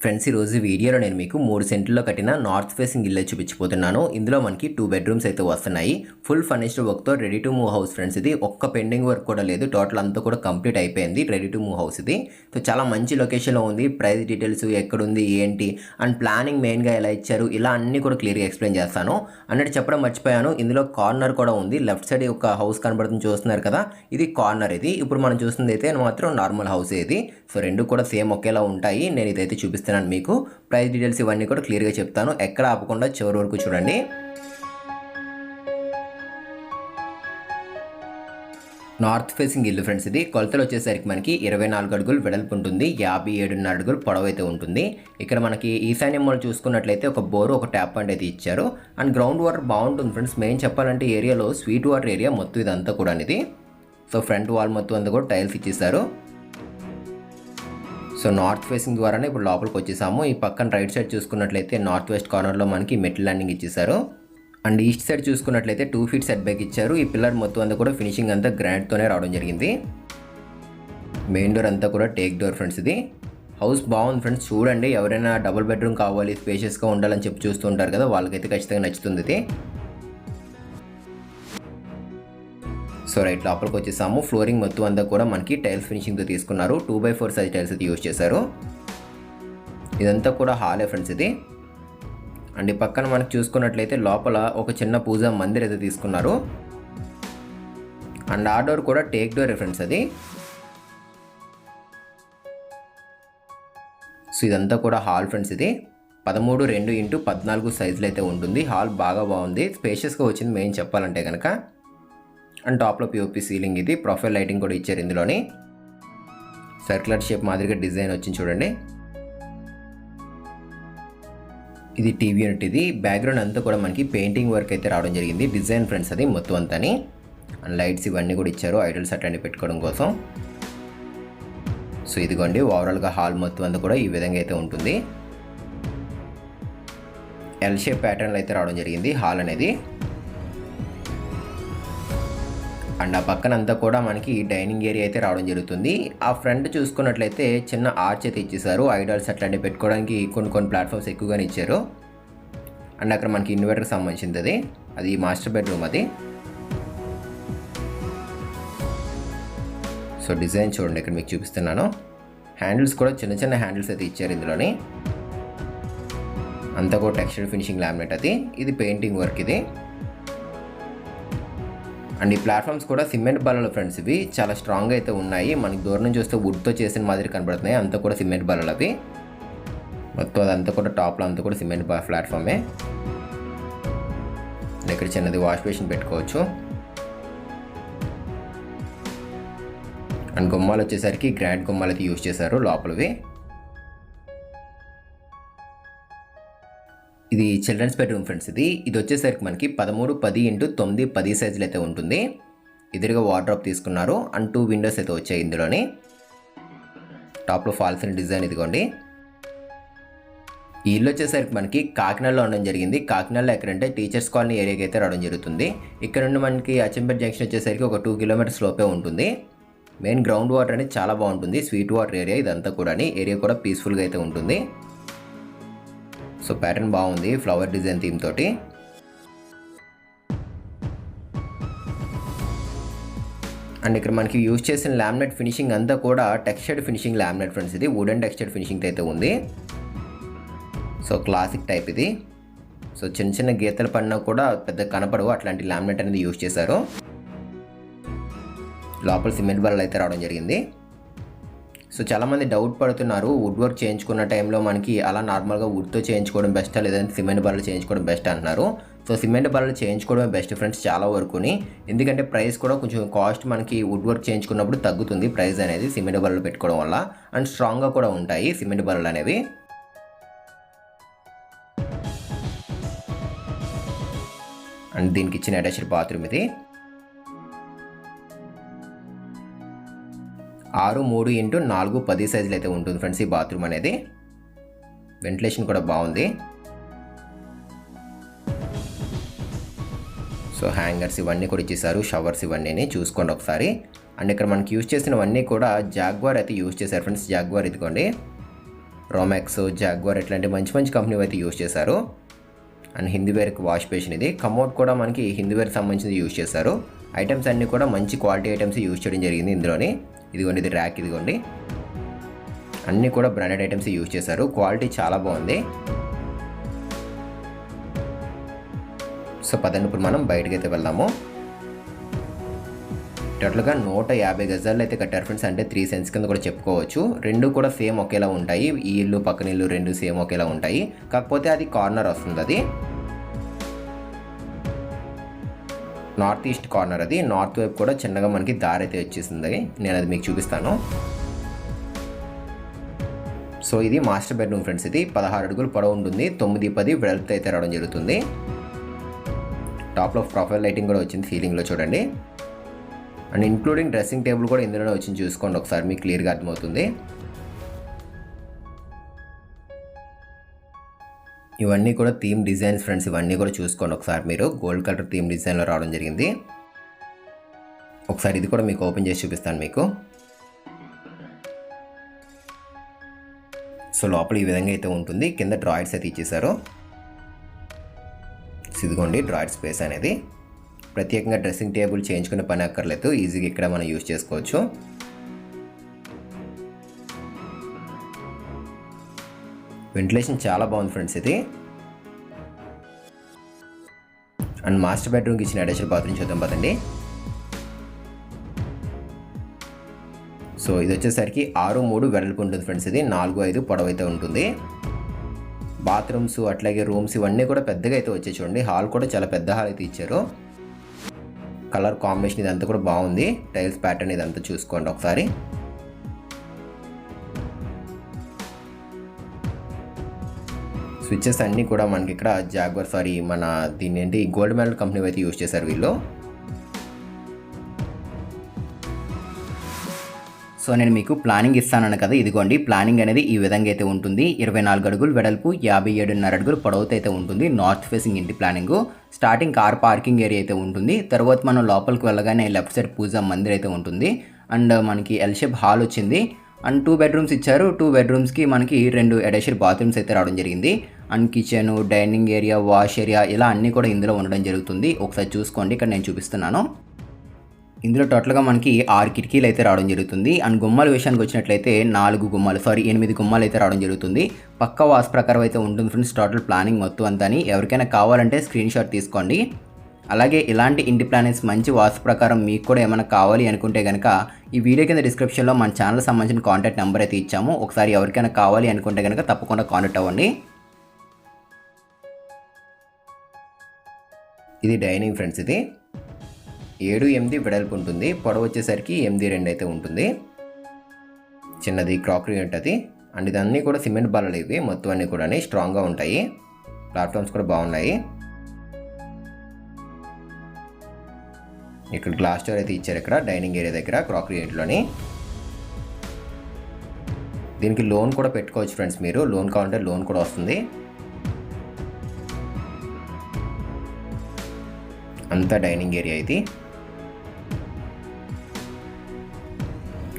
Friends ఈరోజు వీడియోలో నేను మీకు మూడు సెంట్లలో కట్టిన నార్త్ ఫేసింగ్ ఇల్లు చూపించిపోతున్నాను ఇందులో మనకి టూ బెడ్రూమ్స్ అయితే వస్తున్నాయి. ఫుల్ ఫర్నిష్డ్ వర్క్తో ready to move house friends ఇది. ఒక్క పెండింగ్ వర్క్ కూడా లేదు. టోటల్ అంతా కూడా కంప్లీట్ అయిపోయింది. రెడీ టు మూవ్ హౌస్ ఇది. సో చాలా మంచి లొకేషన్లో ఉంది. ప్రైస్ డీటెయిల్స్ ఎక్కడుంది ఏంటి అండ్ ప్లానింగ్ మెయిన్గా ఎలా ఇచ్చారు ఇలా అన్నీ కూడా క్లియర్గా ఎక్స్ప్లెయిన్ చేస్తాను. అన్నట్టు చెప్పడం మర్చిపోయాను. ఇందులో కార్నర్ కూడా ఉంది. లెఫ్ట్ సైడ్ ఒక హౌస్ కనబడుతుంది చూస్తున్నారు కదా. ఇది కార్నర్ ఇది. ఇప్పుడు మనం చూస్తుంది అయితే మాత్రం నార్మల్ హౌస్ ఇది. సో రెండు కూడా సేమ్ ఒకేలా ఉంటాయి. నేను ఇదైతే ఇస్తున్నాను మీకు. ప్రైస్ డీటెయిల్స్ ఇవన్నీ కూడా క్లియర్గా చెప్తాను. ఎక్కడ ఆపకుండా చివరి వరకు చూడండి. నార్త్ ఫేసింగ్ ఇల్లు ఫ్రెండ్స్ ఇది. కొలతలు వచ్చేసరికి మనకి ఇరవై నాలుగు అడుగులు వెడల్పు ఉంటుంది. యాభై ఏడున్నర అడుగులు పొడవైతే అయితే ఉంటుంది. ఇక్కడ మనకి ఈశాన్యం మూల చూసుకున్నట్లయితే ఒక బోరు ఒక ట్యాప్ పాయింట్ అయితే ఇచ్చారు. అండ్ గ్రౌండ్ వాటర్ బాగుంటుంది ఫ్రెండ్స్ మెయిన్ చెప్పాలంటే ఏరియాలో స్వీట్ వాటర్ ఏరియా మొత్తం ఇదంతా కూడా ఇది సో ఫ్రంట్ వాల్ మొత్తం అంతా కూడా టైల్స్ ఇచ్చేసారు. సో నార్త్ ఫేసింగ్ ద్వారానే ఇప్పుడు లోపలికి వచ్చేసాము. ఈ పక్కన రైట్ సైడ్ చూసుకున్నట్లయితే నార్త్ వెస్ట్ కార్నర్లో మనకి మెట్ల ల్యాండింగ్ ఇచ్చేసారు అండ్ ఈస్ట్ సైడ్ చూసుకున్నట్లయితే టూ ఫీట్ సెట్ బ్యాక్ ఇచ్చారు. ఈ పిల్లర్ మొత్తం అంతా కూడా ఫినిషింగ్ అంతా గ్రాండ్తోనే రావడం జరిగింది. మెయిన్ డోర్ అంతా కూడా టేక్ డోర్ ఫ్రెండ్స్ ఇది. హౌస్ బాగుంది ఫ్రెండ్స్. చూడండి ఎవరైనా డబుల్ బెడ్రూమ్ కావాలి స్పేషియస్గా ఉండాలని చెప్పి చూస్తుంటారు కదా వాళ్ళకైతే ఖచ్చితంగా నచ్చుతుంది ఇది. సో రైట్ లోపలికి వచ్చేసాము. ఫ్లోరింగ్ మొత్తం అంతా కూడా మనకి టైల్స్ ఫినిషింగ్తో తీసుకున్నారు. Two by four size tiles అయితే యూజ్ చేశారు. ఇదంతా కూడా హాలే ఫ్రెండ్స్ ఇది. అండ్ ఈ పక్కన మనకు చూసుకున్నట్లయితే లోపల ఒక చిన్న పూజా మందిర్ అయితే తీసుకున్నారు. అండ్ ఆ డోర్ కూడా టేక్ డోర్ ఫ్రెండ్స్ అది. సో ఇదంతా కూడా హాల్ ఫ్రెండ్స్ ఇది. పదమూడు రెండు ఇంటూ పద్నాలుగు సైజులు అయితే ఉంటుంది. హాల్ బాగా బాగుంది. స్పేషియస్గా వచ్చింది మెయిన్ చెప్పాలంటే కనుక అండ్ టాప్లో పిఓపి సీలింగ్ ఇది. ప్రొఫైల్ లైటింగ్ కూడా ఇచ్చారు ఇందులోని. సర్క్యులర్ షేప్ మాదిరిగా డిజైన్ వచ్చింది చూడండి. ఇది టీవీ యూనిట్ ఇది. బ్యాక్గ్రౌండ్ అంతా కూడా మనకి పెయింటింగ్ వర్క్ అయితే రావడం జరిగింది. డిజైన్ ఫ్రెండ్స్ అది మొత్తం అంతాని. అండ్ లైట్స్ ఇవన్నీ కూడా ఇచ్చారు. ఐడల్స్ అట్లాంటివి పెట్టుకోవడం కోసం. సో ఇదిగోండి ఓవరాల్గా హాల్ మొత్తం అంతా కూడా ఈ విధంగా అయితే ఉంటుంది. ఎల్ షేప్ ప్యాటర్న్లో అయితే రావడం జరిగింది. హాల్ అనేది. అండ్ ఆ పక్కన అంతా కూడా మనకి డైనింగ్ ఏరియా అయితే రావడం జరుగుతుంది. ఆ ఫ్రంట్ చూసుకున్నట్లయితే చిన్న ఆర్చ్ అయితే ఇచ్చేసారు ఐడాల్స్ అట్లాంటివి పెట్టుకోవడానికి కొన్ని కొన్ని ప్లాట్ఫామ్స్ ఎక్కువగానే ఇచ్చారు. అండ్ అక్కడ మనకి ఇన్వర్టర్కి సంబంధించింది అది. అది మాస్టర్ బెడ్రూమ్ అది. సో డిజైన్ చూడండి ఇక్కడ మీకు చూపిస్తున్నాను. హ్యాండిల్స్ కూడా చిన్న చిన్న హ్యాండిల్స్ అయితే ఇచ్చారు ఇందులోని. అంతా కూడా టెక్స్చర్ ఫినిషింగ్ లామినేట్ అది. ఇది పెయింటింగ్ వర్క్ ఇది. అండ్ ఈ ప్లాట్ఫామ్స్ కూడా సిమెంట్ బల్లలు ఫ్రెండ్స్ ఇవి. చాలా స్ట్రాంగ్ అయితే ఉన్నాయి. మనకి దూరం నుంచి చూస్తే వుడ్తో చేసిన మాదిరి కనబడుతున్నాయి. అంతా కూడా సిమెంట్ బల్లలు అవి. మొత్తం అదంతా కూడా టాప్లో అంతా కూడా సిమెంట్ ప్లాట్ఫామే. ఇక్కడ చిన్నది వాష్ బేసిన్ పెట్టుకోవచ్చు. అండ్ గుమ్మాలు వచ్చేసరికి గ్రాండ్ గుమ్మాలు అయితే యూజ్ చేశారు లోపలవి. ఇది చిల్డ్రన్స్ బెడ్రూమ్ ఫ్రెండ్స్ ఇది ఇది వచ్చేసరికి మనకి పదమూడు పది ఇంటూ తొమ్మిది పది సైజులు అయితే ఉంటుంది. ఎదురుగా వార్డ్రాప్ తీసుకున్నారు. అండ్ టూ విండోస్ అయితే వచ్చాయి ఇందులోని. టాప్లో ఫాల్సిన డిజైన్ ఇదిగోండి. ఈ ఇల్లు వచ్చేసరికి మనకి కాకినాడలో ఉండడం జరిగింది. కాకినాడలో ఎక్కడంటే టీచర్స్ కాలనీ ఏరియాకి అయితే రావడం జరుగుతుంది. ఇక్కడ నుండి మనకి అచ్చంపేట జంక్షన్ వచ్చేసరికి ఒక టూ కిలోమీటర్స్ లోపే ఉంటుంది. మెయిన్ గ్రౌండ్ వాటర్ అనేది చాలా బాగుంటుంది. స్వీట్ వాటర్ ఏరియా ఇదంతా కూడా ఏరియా కూడా పీస్ఫుల్గా అయితే ఉంటుంది. సో ప్యాటర్న్ బాగుంది ఫ్లవర్ డిజైన్ థీమ్ తోటి. అండ్ ఇక్కడ మనకి యూజ్ చేసిన లామినేట్ ఫినిషింగ్ అంతా కూడా టెక్స్చర్డ్ ఫినిషింగ్ లామినేట్ ఫ్రెండ్స్ ఇది వుడెన్ టెక్స్చర్డ్ ఫినిషింగ్ అయితే ఉంది. సో క్లాసిక్ టైప్ ఇది. సో చిన్న చిన్న గీతలు పడినా కూడా పెద్ద కనపడవు అట్లాంటి లామినేట్ అనేది యూజ్ చేశారు. లోపల సిమెంట్ బల్లలు అయితే రావడం జరిగింది. సో చాలామంది డౌట్ పడుతున్నారు వుడ్ వర్క్ చేయించుకున్న టైంలో మనకి అలా నార్మల్గా వుడ్తో చేయించుకోవడం బెస్టా లేదంటే సిమెంట్ బల్లలు చేయించుకోవడం బెస్ట్ అంటున్నారు. సో సిమెంట్ బల్లలు చేయించుకోవడమే బెస్ట్ ఫ్రెండ్స్ చాలా వరకుని. ఎందుకంటే ప్రైస్ కూడా కొంచెం కాస్ట్ మనకి వుడ్ వర్క్ చేయించుకున్నప్పుడు తగ్గుతుంది ప్రైస్ అనేది సిమెంట్ బల్లలు పెట్టుకోవడం వల్ల. అండ్ స్ట్రాంగ్గా కూడా ఉంటాయి సిమెంట్ బల్లలు అనేవి. అండ్ దీనికి ఇచ్చిన అటాచ్డ్ బాత్రూమ్ ఇది. ఆరు మూడు ఇంటూ నాలుగు పది సైజులు అయితే ఉంటుంది ఫ్రెండ్స్ ఈ బాత్రూమ్ అనేది. వెంటిలేషన్ కూడా బాగుంది. సో హ్యాంగర్స్ ఇవన్నీ కూడా ఇచ్చేసారు షవర్స్ ఇవన్నీ చూసుకోండి ఒకసారి. అండ్ ఇక్కడ మనకి యూజ్ చేసినవన్నీ కూడా జాగ్వార్ అయితే యూజ్ చేశారు ఫ్రెండ్స్ జాగ్వార్ ఇదిగోండి. రోమాక్స్ జాగ్వార్ ఇట్లాంటి మంచి మంచి కంపెనీ అయితే యూజ్ చేశారు. అండ్ హిందీవేర్కి వాష్ బేసిన్ ఇది. కమోడ్ కూడా మనకి హిందీవేర్కి సంబంధించింది యూజ్ చేశారు. ఐటమ్స్ అన్నీ కూడా మంచి క్వాలిటీ ఐటమ్స్ యూజ్ చేయడం జరిగింది ఇందులోని. ఇదిగోండి ఇది ర్యాక్ ఇదిగోండి. అన్నీ కూడా బ్రాండెడ్ ఐటమ్స్ యూజ్ చేశారు. క్వాలిటీ చాలా బాగుంది. సో పదండి ఇప్పుడు మనం బయటకి అయితే వెళ్దాము టోటల్గా నూట యాభై గజాలు అయితే కట్టారు ఫ్రెండ్స్ అంటే త్రీ సెన్స్ కింద కూడా చెప్పుకోవచ్చు. రెండు కూడా సేమ్ ఒకేలా ఉంటాయి. ఈ ఇల్లు పక్కన ఇల్లు రెండు సేమ్ ఒకేలా ఉంటాయి. కాకపోతే అది కార్నర్ వస్తుంది అది. నార్త్ ఈస్ట్ కార్నర్ అది. నార్త్ వైపు కూడా చిన్నగా మనకి దారి అయితే వచ్చేసింది. నేను అది మీకు చూపిస్తాను. సో ఇది మాస్టర్ బెడ్రూమ్ ఫ్రెండ్స్ ఇది. పదహారు అడుగులు పొడవు ఉంటుంది. తొమ్మిది పది వెడల్పు అయితే రావడం జరుగుతుంది. టాప్లో ప్రొఫైల్ లైటింగ్ కూడా వచ్చింది సీలింగ్లో చూడండి. అండ్ ఇంక్లూడింగ్ డ్రెస్సింగ్ టేబుల్ కూడా ఇందులోనే వచ్చింది చూసుకోండి. ఒకసారి మీకు క్లియర్గా అర్థమవుతుంది. ఇవన్నీ కూడా థీమ్ డిజైన్స్ ఫ్రెండ్స్ ఇవన్నీ కూడా చూసుకోండి. ఒకసారి మీరు గోల్డ్ కలర్ థీమ్ డిజైన్లో రావడం జరిగింది. ఒకసారి ఇది కూడా మీకు ఓపెన్ చేసి చూపిస్తాను మీకు. సో లోపల ఈ విధంగా అయితే ఉంటుంది. కింద డ్రాయిడ్స్ అయితే ఇచ్చేసారు ఇదిగోండి డ్రాయిడ్ స్పేస్ అనేది. ప్రత్యేకంగా డ్రెస్సింగ్ టేబుల్ చేయించుకునే పని అక్కర్లేదు. ఈజీగా ఇక్కడ మనం యూజ్ చేసుకోవచ్చు. వెంటిలేషన్ చాలా బాగుంది ఫ్రెండ్స్ ఇది. అండ్ మాస్టర్ బెడ్రూమ్కి ఇచ్చిన అటాచ్డ్ బాత్రూమ్ చూద్దాం పదండి. సో ఇది వచ్చేసరికి ఆరు మూడు వెడల్పు ఉంటుంది ఫ్రెండ్స్ ఇది. నాలుగు ఐదు పొడవు అయితే ఉంటుంది. బాత్రూమ్స్ అట్లాగే రూమ్స్ ఇవన్నీ కూడా పెద్దగా అయితే వచ్చే చూడండి. హాల్ కూడా చాలా పెద్ద హాల్ అయితే ఇచ్చారు. కలర్ కాంబినేషన్ ఇదంతా కూడా బాగుంది. టైల్స్ ప్యాటర్న్ ఇదంతా చూసుకోండి ఒకసారి. స్విచ్చెస్ అన్నీ కూడా మనకి ఇక్కడ జాగ్వర్ సారీ మన దీని ఏంటి గోల్డ్ మెడల్ కంపెనీ అయితే యూజ్ చేశారు వీళ్ళు. సో నేను మీకు ప్లానింగ్ ఇస్తానన్న కదా ఇదిగోండి ప్లానింగ్ అనేది ఈ విధంగా అయితే ఉంటుంది. ఇరవై నాలుగు అడుగులు వెడల్పు యాభై ఏడున్నర అడుగులు పొడవుతో అయితే ఉంటుంది నార్త్ ఫేసింగ్ ఇంటి planning starting car parking area అయితే ఉంటుంది. తర్వాత మనం లోపలికి వెళ్ళగానే లెఫ్ట్ సైడ్ పూజా మందిర్ అయితే ఉంటుంది. అండ్ మనకి ఎల్షెప్ హాల్ వచ్చింది. అండ్ టూ బెడ్రూమ్స్ ఇచ్చారు. టూ బెడ్రూమ్స్కి మనకి రెండు అటాచ్డ్ బాత్రూమ్స్ అయితే రావడం జరిగింది. And kitchen dining area wash area ఇలా అన్నీ కూడా ఇందులో ఉండడం జరుగుతుంది. ఒకసారి చూసుకోండి. ఇక్కడ నేను చూపిస్తున్నాను. ఇందులో టోటల్గా మనకి ఆరు కిటికీలు అయితే రావడం జరుగుతుంది. అండ్ గుమ్మాల విషయానికి వచ్చినట్లయితే నాలుగు గుమ్మాలు సారీ ఎనిమిది గుమ్మాలు అయితే రావడం జరుగుతుంది. పక్క వాస్ ప్రకారం అయితే ఉంటుంది. ఫ్రెండ్స్ టోటల్ ప్లానింగ్ మొత్తం అంతా ఎవరికైనా కావాలంటే స్క్రీన్ షాట్ తీసుకోండి. అలాగే ఇలాంటి ఇంటి ప్లానింగ్స్ మంచి వాస్తు ప్రకారం మీకు కూడా ఏమైనా కావాలి అనుకుంటే కనుక ఈ వీడియో కింద డిస్క్రిప్షన్లో మన ఛానల్ సంబంధించిన కాంటాక్ట్ నెంబర్ అయితే ఇచ్చాము. ఒకసారి ఎవరికైనా కావాలి అనుకుంటే కనుక తప్పకుండా కాంటాక్ట్ అవ్వండి. ఇది డైనింగ్ ఫ్రెండ్స్ ఇది. ఏడు ఎనిమిది వెడల్పు ఉంటుంది. పొడవు వచ్చేసరికి ఎనిమిది రెండు అయితే ఉంటుంది. చిన్నది క్రాకరీ ఉంటుంది అండ్ ఇదన్నీ కూడా సిమెంట్ బల్లలు ఇవి. మొత్తం అన్నీ కూడా స్ట్రాంగ్గా ఉంటాయి. ప్లాట్ఫామ్స్ కూడా బాగున్నాయి. ఇక్కడ గ్లాస్ డోర్ అయితే ఇచ్చారు ఇక్కడ డైనింగ్ ఏరియా దగ్గర క్రాకరీ ఇంట్లోని దీనికి లోన్ కూడా పెట్టుకోవచ్చు ఫ్రెండ్స్ మీరు. లోన్ కావాలంటే లోన్ కూడా వస్తుంది. అంతా డైనింగ్ ఏరియా ఇది.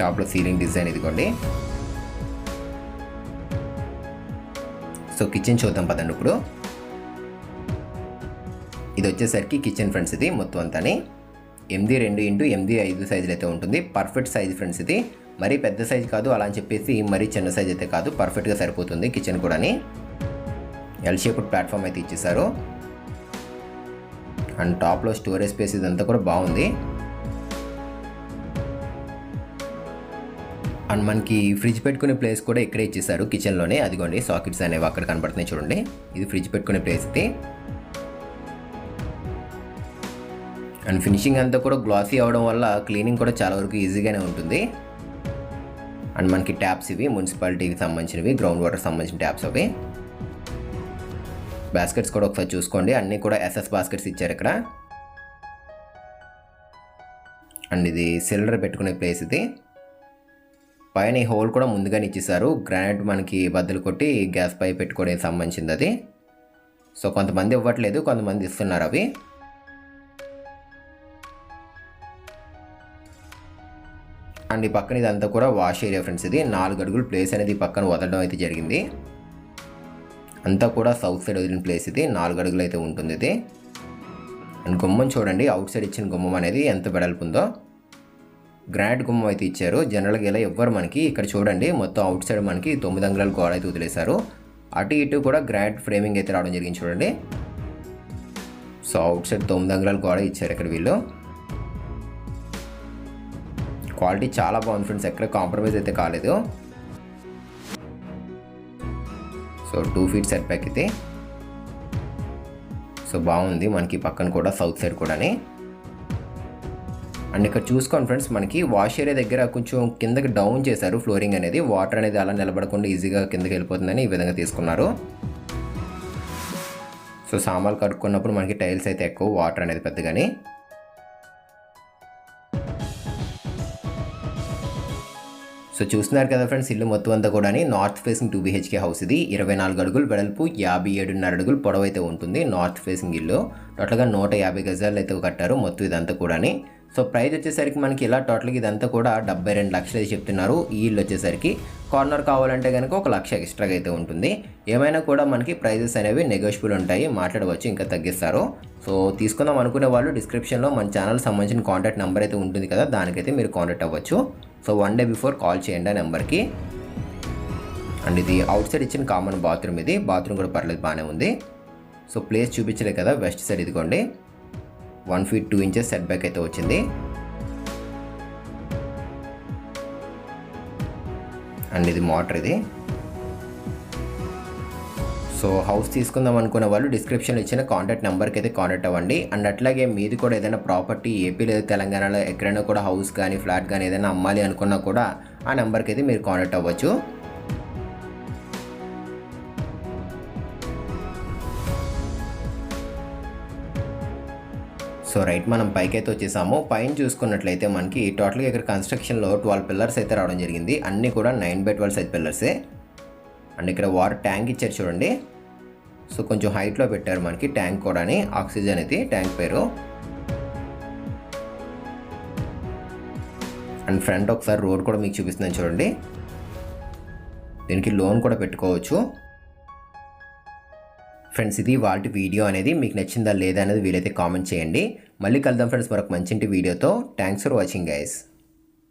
టాప్లో సీలింగ్ డిజైన్ ఇదిగోండి. సో కిచెన్ చూద్దాం పదండి ఇప్పుడు. ఇది వచ్చేసరికి కిచెన్ ఫ్రెండ్స్ ఇది మొత్తం అంతాని. ఎనిమిది రెండు ఇంటూ ఎనిమిది ఐదు సైజులు అయితే ఉంటుంది. పర్ఫెక్ట్ సైజ్ ఫ్రెండ్స్ ఇది. మరీ పెద్ద సైజ్ కాదు అలా అని చెప్పేసి మరీ చిన్న సైజ్ అయితే కాదు. పర్ఫెక్ట్గా సరిపోతుంది కిచెన్ కూడాని. ఎల్ షేప్డ్ ప్లాట్ఫామ్ అయితే ఇచ్చేసారు అండ్ టాప్లో స్టోరేజ్ స్పేస్ ఇదంతా కూడా బాగుంది. అండ్ మనకి ఫ్రిడ్జ్ పెట్టుకునే ప్లేస్ కూడా ఇక్కడే ఇచ్చేసారు కిచెన్లోనే అదిగోండి సాకెట్స్ అనేవి అక్కడ కనబడుతున్నాయి చూడండి. ఇది ఫ్రిడ్జ్ పెట్టుకునే ప్లేస్ ఇది. అండ్ ఫినిషింగ్ అంతా కూడా గ్లాసీ అవడం వల్ల క్లీనింగ్ కూడా చాలా వరకు ఈజీగానే ఉంటుంది. అండ్ మనకి ట్యాప్స్ ఇవి మున్సిపాలిటీకి సంబంధించినవి గ్రౌండ్ వాటర్ సంబంధించిన ట్యాప్స్ అవి. బాస్కెట్స్ కూడా ఒకసారి చూసుకోండి. అన్నీ కూడా ఎస్ఎస్ బాస్కెట్స్ ఇచ్చారు ఇక్కడ. అండ్ ఇది సిలిండర్ పెట్టుకునే ప్లేస్ ఇది. పైన ఈ హోల్ కూడా ముందుగానే ఇచ్చేసారు. గ్రానైట్ మనకి బద్దలు కొట్టి గ్యాస్ పై పెట్టుకోవడానికి సంబంధించింది అది. సో కొంతమంది ఇవ్వట్లేదు కొంతమంది ఇస్తున్నారు అవి. అండ్ ఈ పక్కన ఇదంతా కూడా వాష్ ఏరియా ఫ్రెండ్స్. ఇది నాలుగు అడుగులు ప్లేస్ అనేది పక్కన వదలడం అయితే జరిగింది. అంతా కూడా సౌత్ సైడ్ వదిలిన ప్లేస్ ఇది. నాలుగు అడుగులు అయితే ఉంటుంది ఇది. అండ్ గుమ్మం చూడండి అవుట్ సైడ్ ఇచ్చిన గుమ్మం అనేది ఎంత వెడల్పు ఉందో. గ్రాండ్ గుమ్మం అయితే ఇచ్చారు. జనరల్గా ఇలా ఎవ్వరు మనకి ఇక్కడ చూడండి మొత్తం అవుట్ సైడ్ మనకి తొమ్మిది అంగుళాల గోడ అయితే వదిలేశారు. అటు ఇటు కూడా గ్రానైట్ ఫ్రేమింగ్ అయితే రావడం జరిగింది చూడండి. సో అవుట్ సైడ్ తొమ్మిది అంగుళాల గోడ ఇచ్చారు ఇక్కడ వీళ్ళు. క్వాలిటీ చాలా బాగుంది ఫ్రెండ్స్. ఎక్కడ కాంప్రమైజ్ అయితే కాలేదు. So two feet set back ఇది సో బాగుంది. మనకి పక్కన కూడా సౌత్ సైడ్ కూడాని. అండ్ ఇక్కడ చూసుకోండి ఫ్రెండ్స్ మనకి వాష్ ఏరియా దగ్గర కొంచెం కిందకి డౌన్ చేశారు ఫ్లోరింగ్ అనేది. వాటర్ అనేది అలా నిలబడకుండా ఈజీగా కిందకి వెళ్ళిపోతుందని ఈ విధంగా తీసుకున్నారు. సో సామాన్లు కడుక్కున్నప్పుడు మనకి టైల్స్ అయితే ఎక్కువ వాటర్ అనేది పెద్దగానే. సో చూస్తున్నారు కదా ఫ్రెండ్స్ ఇల్లు మొత్తం అంతా కూడా north facing two BHK house ఇది. ఇరవై నాలుగు అడుగులు వెడల్పు యాభై ఏడున్నర అడుగులు పొడవు అయితే ఉంటుంది నార్త్ ఫేసింగ్ ఇల్లు. టోటల్గా నూట యాభై గజాలు అయితే కట్టారు మొత్తం ఇదంతా కూడా సో ప్రైస్ వచ్చేసరికి మనకి ఇలా టోటల్గా ఇదంతా కూడా డెబ్బై రెండు లక్షలు అయితే చెప్తున్నారు. ఈ ఇల్లు వచ్చేసరికి కార్నర్ కావాలంటే కనుక ఒక లక్ష ఎక్స్ట్రాగా అయితే ఉంటుంది. ఏమైనా కూడా మనకి ప్రైజెస్ అనేవి నెగోషియబుల్ ఉంటాయి. మాట్లాడవచ్చు ఇంకా తగ్గిస్తారు. సో తీసుకుందాం అనుకునే వాళ్ళు డిస్క్రిప్షన్లో మన ఛానల్ సంబంధించిన కాంటాక్ట్ నెంబర్ అయితే ఉంటుంది కదా దానికైతే మీరు కాంటాక్ట్ అవ్వచ్చు. So one day before call చేయండి ఆ నెంబర్కి. అండ్ ఇది అవుట్ సైడ్ ఇచ్చిన కామన్ బాత్రూమ్ ఇది. బాత్రూమ్ కూడా పర్లేదు బాగానే ఉంది. సో ప్లేస్ చూపించలే కదా వెస్ట్ సైడ్ ఇదిగోండి. One feet two inches set back అయితే వచ్చింది. అండ్ ఇది మోటర్ ఇది. సో హౌస్ తీసుకుందాం అనుకునే వాళ్ళు డిస్క్రిప్షన్లో ఇచ్చిన కాంటాక్ట్ నెంబర్కి అయితే కాంటాక్ట్ అవ్వండి. అండ్ అట్లాగే మీది కూడా ఏదైనా ప్రాపర్టీ ఏపీ లేదా తెలంగాణలో ఎక్కడైనా కూడా హౌస్ కానీ ఫ్లాట్ కానీ ఏదైనా అమ్మాలి అనుకున్నా కూడా ఆ నెంబర్కి అయితే మీరు కాంటాక్ట్ అవ్వచ్చు. సో రైట్ మనం పైకి అయితే వచ్చేసాము. పైన చూసుకున్నట్లయితే మనకి టోటల్గా ఇక్కడ కన్స్ట్రక్షన్లో ట్వెల్వ్ పిల్లర్స్ అయితే రావడం జరిగింది. అన్నీ కూడా నైన్ బై ట్వెల్వ్ సైజ్ పిల్లర్సే అండ్ ఇక్కడ వాటర్ ట్యాంక్ ఇచ్చారు చూడండి. సో కొంచెం హైట్లో పెట్టారు మనకి ట్యాంక్ కూడా ఆక్సిజన్ అయితే ట్యాంక్ పేరు. అండ్ ఫ్రంట్ ఒకసారి రోడ్ కూడా మీకు చూపిస్తున్నాను చూడండి. దీనికి లోన్ కూడా పెట్టుకోవచ్చు. ఫ్రెండ్స్ ఇది వాటి వీడియో అనేది మీకు నచ్చిందా లేదా అనేది వీలైతే కామెంట్ చేయండి. మళ్ళీ కలుద్దాం ఫ్రెండ్స్ మరొక మంచి వీడియోతో. Thanks for watching guys